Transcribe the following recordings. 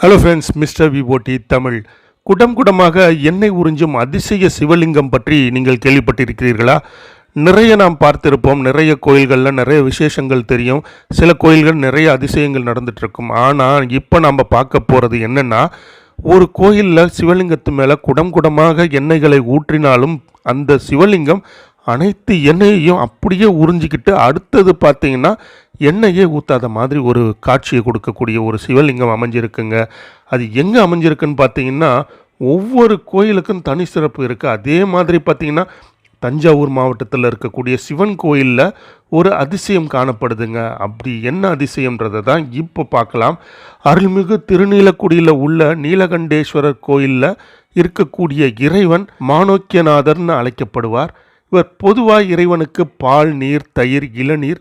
Hello friends mister விபோட்டி தமிழ் குடம் குடமாக எண்ணெய் உறிஞ்சும் அதிசய சிவலிங்கம் பற்றி நீங்கள் கேள்விப்பட்டிருக்கிறீர்களா? நிறைய நாம் பார்த்திருப்போம். நிறைய கோயில்களில் நிறைய விசேஷங்கள் தெரியும். சில கோயில்கள் நிறைய அதிசயங்கள் நடந்துகிட்ருக்கும் ஆனால் இப்போ நாம் பார்க்க போகிறது என்னென்னா ஒரு கோயிலில் சிவலிங்கத்து மேலே குடம் குடமாக எண்ணெய்களை ஊற்றினாலும் அந்த சிவலிங்கம் அனைத்து எண்ணெயையும் அப்படியே உறிஞ்சிக்கிட்டு அடுத்தது பார்த்தீங்கன்னா எண்ணெயே ஊற்றாத மாதிரி ஒரு காட்சியை கொடுக்கக்கூடிய ஒரு சிவலிங்கம் அமைஞ்சிருக்குங்க. அது எங்கே அமைஞ்சிருக்குன்னு பார்த்தீங்கன்னா ஒவ்வொரு கோயிலுக்கும் தனி சிறப்பு இருக்குது அதே மாதிரி பார்த்திங்கன்னா தஞ்சாவூர் மாவட்டத்தில் இருக்கக்கூடிய சிவன் கோயிலில் ஒரு அதிசயம் காணப்படுதுங்க. அப்படி என்ன அதிசயம்ன்றதை தான் இப்போ பார்க்கலாம். அருள்மிகு திருநீலக்குடியில் உள்ள நீலகண்டேஸ்வரர் கோயிலில் இருக்கக்கூடிய இறைவன் மாணோக்கியநாதர்னு அழைக்கப்படுவார். இவர் பொதுவாக இறைவனுக்கு பால் நீர் தயிர் இளநீர்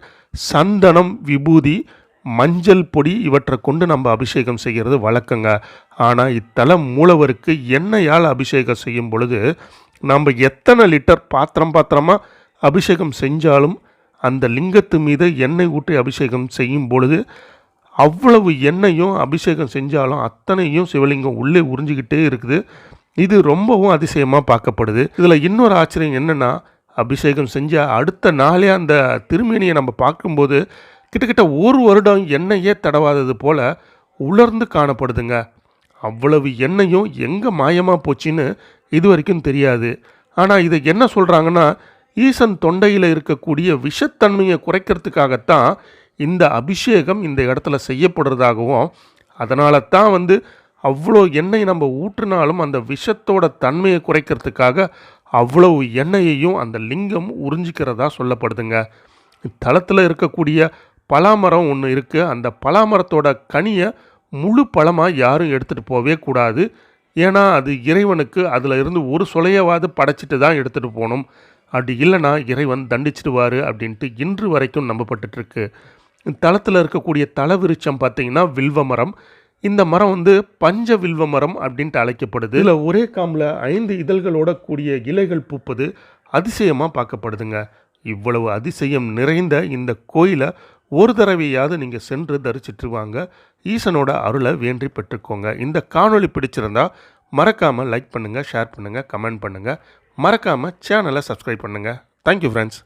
சந்தனம் விபூதி மஞ்சள் பொடி இவற்றை கொண்டு நம்ம அபிஷேகம் செய்கிறது வழக்கங்க. ஆனால் இத்தல மூலவருக்கு எண்ணெயால் அபிஷேகம் செய்யும் பொழுது நம்ம எத்தனை லிட்டர் பாத்திரம் பாத்திரமாக அபிஷேகம் செஞ்சாலும் அந்த லிங்கத்து மீது எண்ணெய் ஊற்றி அபிஷேகம் செய்யும் பொழுது அவ்வளவு எண்ணெயும் அபிஷேகம் செஞ்சாலும் அத்தனையும் சிவலிங்கம் உள்ளே உறிஞ்சிக்கிட்டே இருக்குது. இது ரொம்பவும் அதிசயமாக பார்க்கப்படுது. இதில் இன்னொரு ஆச்சரியம் என்னென்னா அபிஷேகம் செஞ்ச அடுத்த நாளே அந்த திருமேனியை நம்ம பார்க்கும்போது கிட்டத்தட்ட ஒரு வருடம் எண்ணெயே தடவாதது போல் உலர்ந்து காணப்படுதுங்க. அவ்வளவு எண்ணெயும் எங்கே மாயமாக போச்சுன்னு இது வரைக்கும் தெரியாது. ஆனால் இதை என்ன சொல்கிறாங்கன்னா ஈசன் தொண்டையில் இருக்கக்கூடிய விஷத்தன்மையை குறைக்கிறதுக்காகத்தான் இந்த அபிஷேகம் இந்த இடத்துல செய்யப்படுறதாகவும் அதனால தான் வந்து அவ்வளோ எண்ணெய் நம்ம ஊற்றினாலும் அந்த விஷத்தோட தன்மையை குறைக்கிறதுக்காக அவ்வளவு எண்ணெயையும் அந்த லிங்கம் உறிஞ்சிக்கிறதா சொல்லப்படுதுங்க. தளத்தில் இருக்கக்கூடிய பலாமரம் ஒன்று இருக்குது அந்த பலாமரத்தோட கனியை முழு பழமாக யாரும் எடுத்துகிட்டு போகவே கூடாது. ஏன்னா அது இறைவனுக்கு அதில் இருந்து ஒரு சொலையவாது படைச்சிட்டு தான் எடுத்துகிட்டு போகணும். அப்படி இல்லைன்னா இறைவன் தண்டிச்சிடுவார் அப்படின்ட்டு இன்று வரைக்கும் நம்பப்பட்டுருக்கு தளத்தில் இருக்கக்கூடிய தலவிருச்சம் பார்த்திங்கன்னா வில்வமரம் இந்த மரம் வந்து பஞ்ச வில்வ மரம் அப்படின்ட்டு அழைக்கப்படுது. இதில் ஒரே காமில் ஐந்து இதழ்களோட கூடிய இலைகள் பூப்பது அதிசயமாக பார்க்கப்படுதுங்க. இவ்வளவு அதிசயம் நிறைந்த இந்த கோயிலை ஒரு தடவையாவது நீங்கள் சென்று தரிசிட்டு வாங்க. ஈசனோட அருளை வேண்டி பெற்றுக்கோங்க. இந்த காணொளி பிடிச்சிருந்தா மறக்காமல் லைக் பண்ணுங்கள் ஷேர் பண்ணுங்கள் கமெண்ட் பண்ணுங்கள் மறக்காமல் சேனலை சப்ஸ்கிரைப் பண்ணுங்கள் தேங்க்யூ ஃப்ரெண்ட்ஸ்